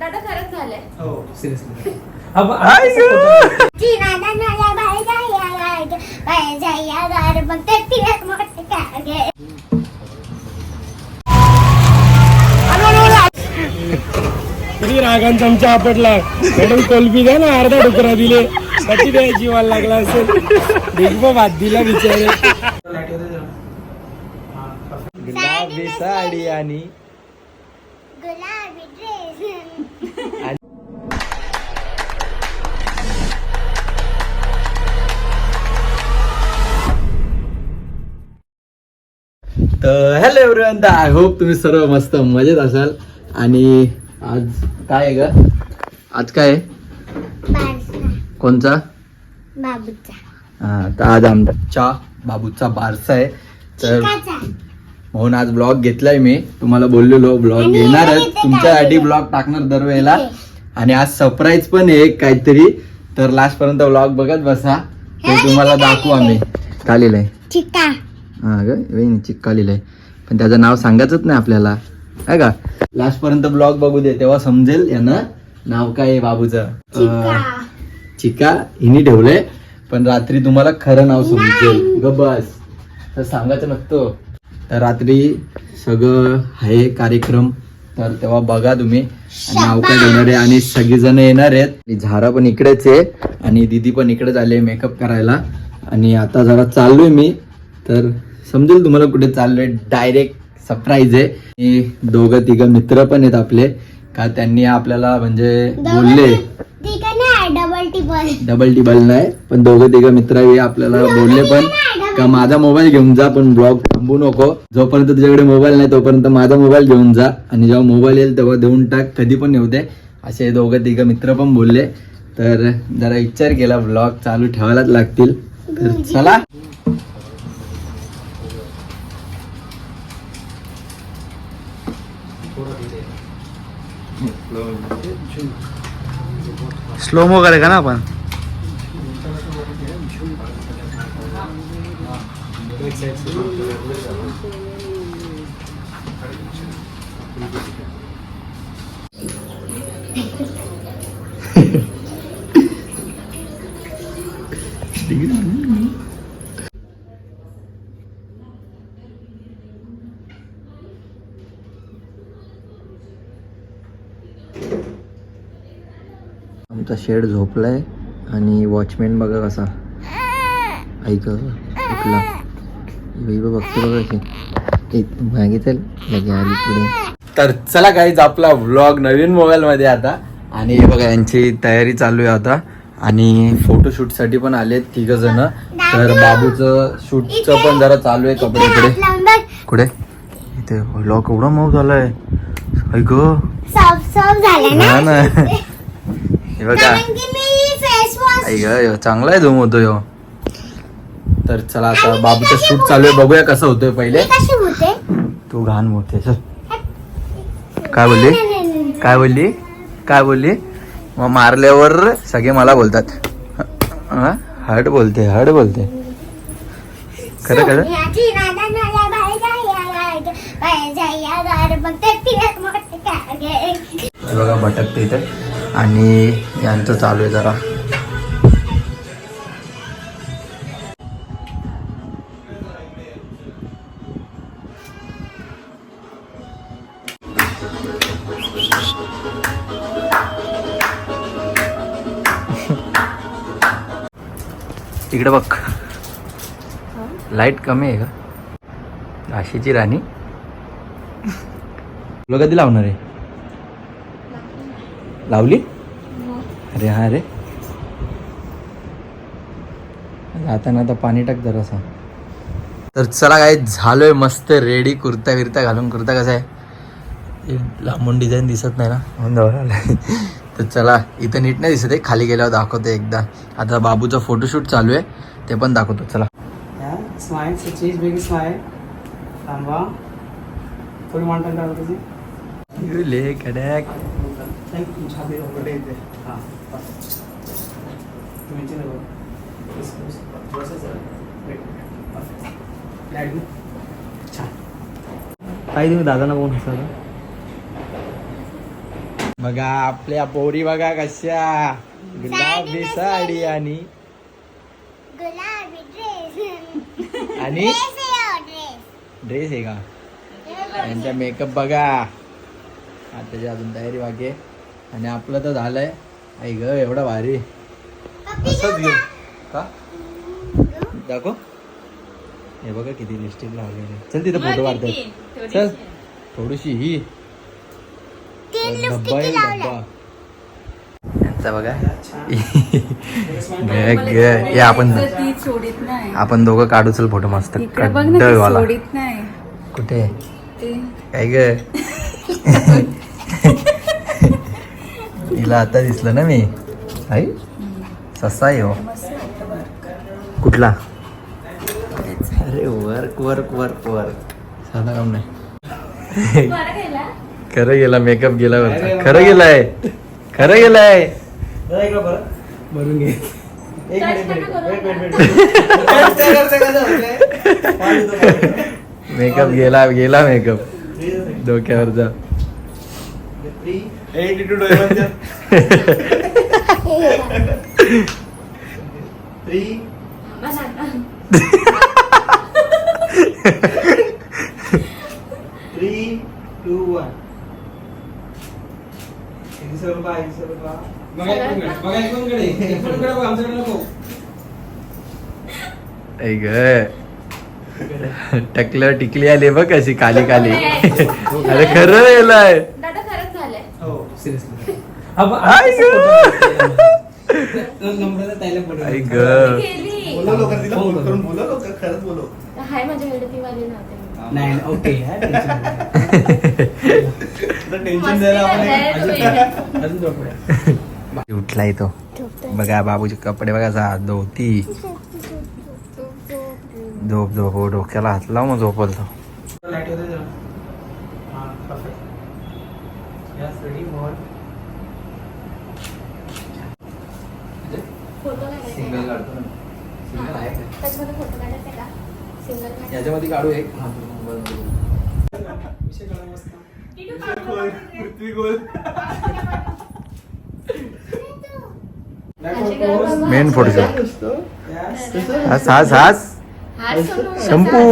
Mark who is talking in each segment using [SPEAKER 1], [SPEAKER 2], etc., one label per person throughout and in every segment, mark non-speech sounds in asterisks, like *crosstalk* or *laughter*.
[SPEAKER 1] दादा खरंच झालंय.
[SPEAKER 2] गं.
[SPEAKER 3] किती रागांचा आमच्या आपटला. मॅडम कोलबी द्या ना अर्धा डुकरा दिले. कधी द्या जीवाला लागला असेल. देखबा भात दिला बिचारे
[SPEAKER 2] गुलाबी साडी आणि
[SPEAKER 4] गुलाबी ड्रेस
[SPEAKER 2] तर हॅलो एव्हरीवन तर आय होप तुम्ही सर्व मस्त मजेत असाल. आणि आज काय आहे ग? आज काय आहे? कोणचा?
[SPEAKER 4] बाबूचा.
[SPEAKER 2] हा तर आज आमच्या बाबूचा बारसा आहे. तर म्हणून आज ब्लॉग घेतलाय मी. तुम्हाला बोललेलो ब्लॉग घेणारच. तुमच्यासाठी. ब्लॉग टाकणार दरवेळेला. आणि आज सरप्राईज पण आहे काहीतरी. तर लास्ट पर्यंत ब्लॉग बघत बसा. ते तुम्हाला दाखवू आम्ही. का लिहिलंय हा ग चिक्का लिहिलंय पण त्याचं नाव सांगायचंच नाही आपल्याला. आहे का? लास्ट पर्यंत ब्लॉग बघू दे तेव्हा समजेल यानं नाव काय आहे बाबूचं.
[SPEAKER 4] चिका
[SPEAKER 2] हिने ठेवलंय. पण रात्री तुम्हाला खरं नाव समजेल. ग बस. तर सांगायचं नसतं. रात्री सगळं आहे कार्यक्रम तर तेव्हा बघा तुम्ही. नाव काय देणार आहे आणि सगळीजण येणार आहेत. झारा पण इकडेच आहे आणि दीदी पण इकडेच आले मेकअप करायला. आणि आता जरा चाललोय मी. तर समजेल तुम्हाला कुठे चाललोय. डायरेक्ट सरप्राईज आहे. आणि दोघं तिघं मित्र पण आहेत आपले. का त्यांनी आपल्याला म्हणजे बोलले?
[SPEAKER 4] डबल टिबल
[SPEAKER 2] नाही पण दोघं तिघं मित्र आपल्याला बोलले पण. का माझा मोबाईल घेऊन जा पण ब्लॉग थांबू नको. जोपर्यंत तुझ्याकडे मोबाईल नाही तोपर्यंत माझा मोबाईल घेऊन जा. आणि जेव्हा मोबाईल येईल तेव्हा देऊन टाक. कधी पण येऊ दे. असे दोघं तिघं मित्र पण बोलले. तर जरा विचार केला ब्लॉग चालू ठेवायलाच लागतील. तर चला. स्लोमो करेगा ना आपण? आमचा शेड झोपलाय आणि वॉचमॅन बघा कसा. ऐक उठला. बाई बघ बघते बघा की. एक मागे चल लगे आली पुढे. तर चला काहीच आपला व्लॉग नवीन मोबाईल मध्ये आता. आणि हे बघा यांची तयारी चालू आहे आता. आणि फोटोशूटसाठी पण आले तिघ जण तर बाबूचं शूटचं पण जरा चालू आहे कपडे इकडे.
[SPEAKER 4] बघ.
[SPEAKER 2] कुठे? इथे व्लॉग एवढा मऊ झालाय. ऐक
[SPEAKER 4] ना?
[SPEAKER 2] हा ना. *laughs* हे बघा.
[SPEAKER 4] कारण की मी फेस वॉश
[SPEAKER 2] आई ग ह्यो चांगला आहे धूम होतो तर चला आता बाबूचं शूट चालू आहे. बघूया कसं होतोय पहिले.
[SPEAKER 4] होते?
[SPEAKER 2] तू घाण मोठे चल. काय बोलली? काय बोलली? काय बोलली? मग मारल्यावर सगळे मला बोलतात. हा? हट बोलते हट बोलते. खरं खरं? बघा भटकते इथे. आणि यांचं चालू आहे जरा. इकडे बघ. लाइट कमी आहे का झाशीची राणी. तुला कधी लावणार आहे? लावली? अरे हा रे. आता आता पाणी टाक जरासा. तर चला काय झालोय मस्त रेडी कुर्ता बिर्ता घालून. कुर्ता कसा आहे? लांबून डिझाईन दिसत नाही ना. म्हणून जवळ आलाय. तर चला इथं नीट नाही दिसत आहे खाली गेल्यावर दाखवतो एकदा. आता बाबूचा फोटोशूट चालू आहे ते पण दाखवतो. चला.
[SPEAKER 5] हां तुम्ही इथे नको. बस, बस. बसच आहे. Wait. Perfect. Light ना? छान काही तुम्ही दादांना कोण हसवलं
[SPEAKER 2] बघा आपल्या पोरी बघा कशा. गुलाबी साडी आणि
[SPEAKER 4] गुलाबी ड्रेस
[SPEAKER 2] आणि
[SPEAKER 4] ड्रेस
[SPEAKER 2] ड्रेस आहे का? त्यांचा मेकअप बघा. आताची अजून तयारी बाकी आणि आपलं तर झालंय. आई ग एवढा भारी. असंच घेऊ का? दाखव. हे बघा किती लिस्टिक लावलेली. चल तिथं फोटो काढतात. चल. थोडीशी ही. डब्बा आहे डब्बा. बघा. आपण
[SPEAKER 1] ती सोडित नाही.
[SPEAKER 2] आपण दोघं काढू चल फोटो मस्त.
[SPEAKER 1] नाही.
[SPEAKER 2] कुठे?
[SPEAKER 1] ते
[SPEAKER 2] काय ग? तिला आता दिसलं ना मी. आई ससा आहे हो. कुठला? अरे वर्क वर्क वर्क वर्क साधा काम नाही. खरं गेला मेकअप गेला वरचा खरं गेलाय. खरं गेलाय.
[SPEAKER 3] भरून घे.
[SPEAKER 5] एक
[SPEAKER 2] मेकअप गेला गेला मेकअप डोक्यावरचा
[SPEAKER 5] थ्री थ्री टू वन सर्व बाय सर्व
[SPEAKER 3] बघा एक बघा एक कडे एक कडे बघ आमच्याकडे नको.
[SPEAKER 2] ऐ ग. टकलं टिकली आली बघ कशी काली काली. अरे खरं गेलाय
[SPEAKER 1] दादा खरंच झालंय.
[SPEAKER 5] हो
[SPEAKER 3] सिरियसली
[SPEAKER 2] आई ग.
[SPEAKER 3] नम्रता ताईला पडलं.
[SPEAKER 2] आई ग.
[SPEAKER 1] केली.
[SPEAKER 5] बोलो लोक तिला फोन करून बोलो लोक खरंच बोलो
[SPEAKER 1] हाय माझ्या हेडती वाले नव्हते
[SPEAKER 3] नाही ओके
[SPEAKER 5] टेन्शन द्यायला
[SPEAKER 2] उठलाय तो. बघा बाबूचे कपडे बघा जा धोती. झोप झोप हो डोक्याला हात लाव मग झोपल तो
[SPEAKER 5] हां
[SPEAKER 2] सिंगल काढतो ना. सिंगल आहे. का? याच्यामध्ये काढू एक.
[SPEAKER 5] विषय कळा मस्त पृथ्वी गोल.
[SPEAKER 2] मेन
[SPEAKER 5] यस
[SPEAKER 2] हास हास हास शंपू.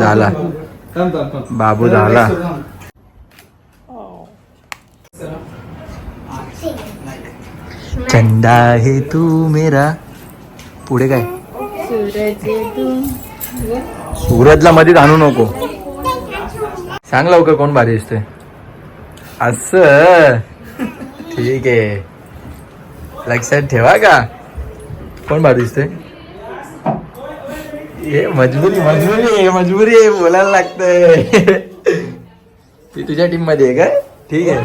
[SPEAKER 2] झाला. बाबू. झाला. चंदा है तू मेरा. पुढे काय? सूरजला मध्ये आणू नको. सांग लवकर कोण भारी दिसतोय. असं. ठीक आहे. लक्षात ठेवा का? कोण भारी दिसतोय? हे मजबुरी मजबुरी आहे मजबुरी आहे बोलायला लागतंय. ती तुझ्या टीममध्ये आहे काय ठीक आहे.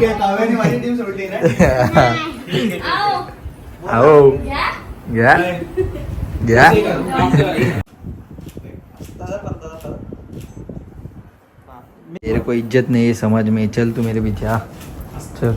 [SPEAKER 2] *laughs*
[SPEAKER 5] ओके काव्याने माझी टीम सोडली ना
[SPEAKER 2] आओ घ्या घ्या
[SPEAKER 5] दादा पण दादा पण.
[SPEAKER 2] मेरे को इज्जत नहीं है समाज में चल तू मेरे पीछे आ। चल।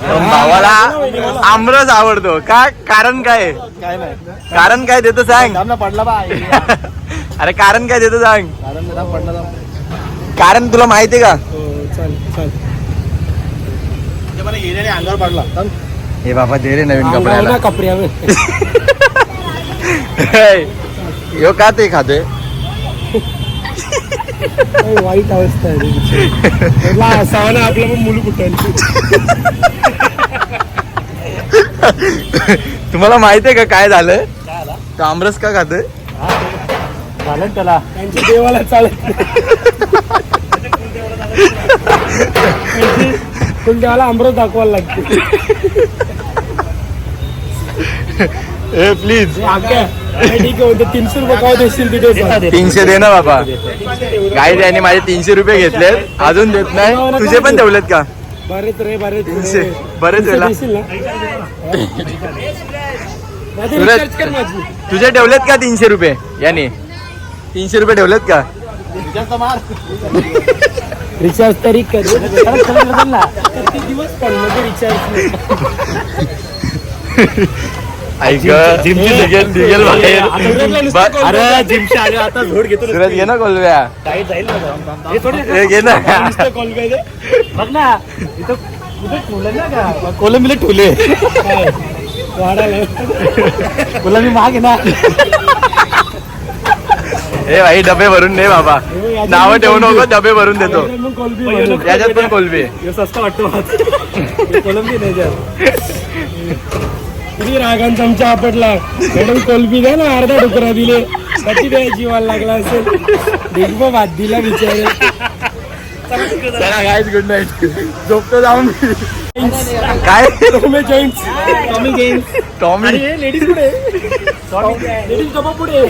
[SPEAKER 2] भावाला आमरस आवडतो. का? कारण काय? आहे?
[SPEAKER 3] काय नाही.
[SPEAKER 2] कारण काय देतो सांग.
[SPEAKER 3] दामना पडला बा. *laughs*
[SPEAKER 2] अरे कारण काय देतो सांग.
[SPEAKER 3] कारण दाम पडला दाम
[SPEAKER 2] कारण तुला माहितीये का?
[SPEAKER 3] हो चल चल. ते मला गेल्याने अंगावर पडला. थांब.
[SPEAKER 2] हे बाबा दे रे नवीन
[SPEAKER 3] अंगावर ना कपड्यावर *laughs*
[SPEAKER 2] यो का ते खातोय
[SPEAKER 3] काय *laughs* वाईट अवस्था आहे असावा ना आपलं पण मुलं कुठं
[SPEAKER 2] तुम्हाला माहितीये का काय झालं? तो आमरस का खातोय?
[SPEAKER 3] झालं त्याला. त्यांच्या देवाला चालत पण देवाला अमृत दाखवायला लागते. *laughs*
[SPEAKER 2] ए प्लीज
[SPEAKER 3] ठीक आहे तीनशे रुपये काय देशील तिथे.
[SPEAKER 2] तीनशे दे ना बाबा. काय त्याने माझे तीनशे रुपये घेतलेत. अजून देत नाही. तुझे पण ठेवलेत का?
[SPEAKER 3] बरेच रे बरेच.
[SPEAKER 2] तीनशे. बरेच वेळेला. तुझे ठेवलेत का तीनशे रुपये? याने. तीनशे रुपये ठेवलेत का?
[SPEAKER 3] रिचार्ज तरी *laughs* दिवस रिचार्ज *laughs* अरे जिमशी आले आता झोड घेतो
[SPEAKER 2] सुरज घे ना कोलव्या
[SPEAKER 3] जाईल ना हे थोडी
[SPEAKER 2] हे घे ना?
[SPEAKER 3] बघ ना इथं ठेवलं ना का
[SPEAKER 2] कोलंबीला
[SPEAKER 3] कोलंबी महाग आहे ना
[SPEAKER 2] हे भाई डबे भरून दे बाबा नाव ठेवू नको डबे भरून देतो. याच्यात पण कोलबी.
[SPEAKER 3] हे स्वस्त वाटतो. हे कोलंबी नाही किती रागांचा आमच्या आपटला? मॅडम कोलबी द्या ना अर्धा डुकरा दिले. कधी द्या जीवाला लागला असेल. देखबा भात दिला बिचारे
[SPEAKER 2] गाईज गुड नाईट झोपतो जाऊन काय?
[SPEAKER 3] Tommy joints Tommy games
[SPEAKER 2] Tommy
[SPEAKER 3] हे लेडीज पुढे लेडीज डबा पुढे.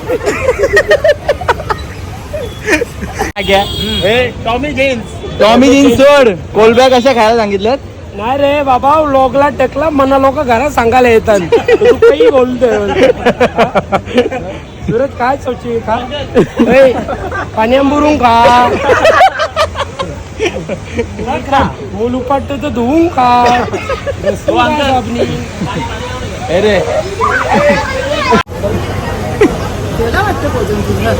[SPEAKER 3] हे टॉमी गेम्स
[SPEAKER 2] टॉमी जीन सोड. कोलब्या कशा खायला सांगितल्यात?
[SPEAKER 3] नाही रे बाबा लोकला टकला मना लोक घरात सांगायला येतात. तू काही बोलतोय सुरत काय सोची खा. ए, पाण्यात खा. मूल उपाटतो तर धुवून खा?
[SPEAKER 2] अरे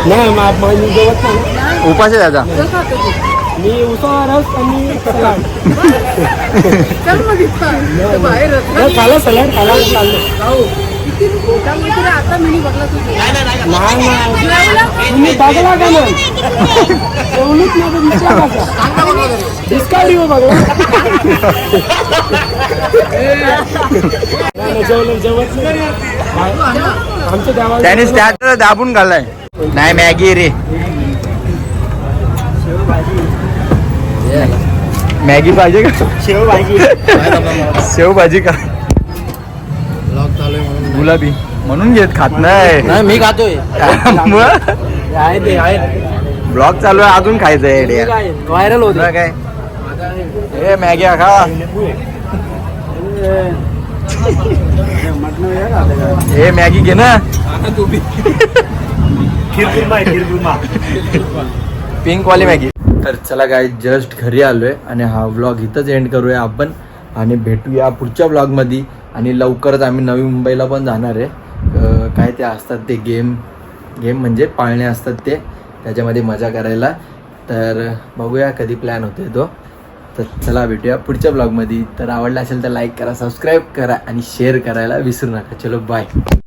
[SPEAKER 3] नाही मा- मा- मी जेवत नाही.
[SPEAKER 2] उपास आहे त्याचा
[SPEAKER 3] मी उसा रस आणि सलाड. खाला सलाड तुम्ही बघला का विचारा हो बघला जेवलं जेवत. आमच्या
[SPEAKER 2] त्याने स्टॅट दाबून घालाय नाही मॅगी रे. मॅगी पाहिजे का?
[SPEAKER 3] शेव भाजी.
[SPEAKER 2] शेव भाजी का? गुलाबी. म्हणून घेत खात नाही.
[SPEAKER 3] मी खातोय. आहे ते आहे
[SPEAKER 2] ब्लॉग चालू आहे अजून खायचं आहे
[SPEAKER 3] व्हायरल होत.
[SPEAKER 2] काय? ए मॅगी हा खा. ए मॅगी घे ना. पिंक वाली मॅगी. तर चला काय जस्ट घरी आलोय आणि हा व्लॉग इथंच एंड करूया आपण. आणि भेटूया पुढच्या व्लॉगमध्ये आणि लवकरच आम्ही नवी मुंबईला पण जाणार आहे. काय ते असतात ते गेम गेम म्हणजे पाळणे असतात ते. त्याच्यामध्ये मजा करायला. तर बघूया कधी प्लॅन होतोय तो. तर चला भेटूया पुढच्या ब्लॉगमध्ये तर आवडला असेल तर लाईक करा सबस्क्राईब करा आणि शेअर करायला विसरू नका. चलो बाय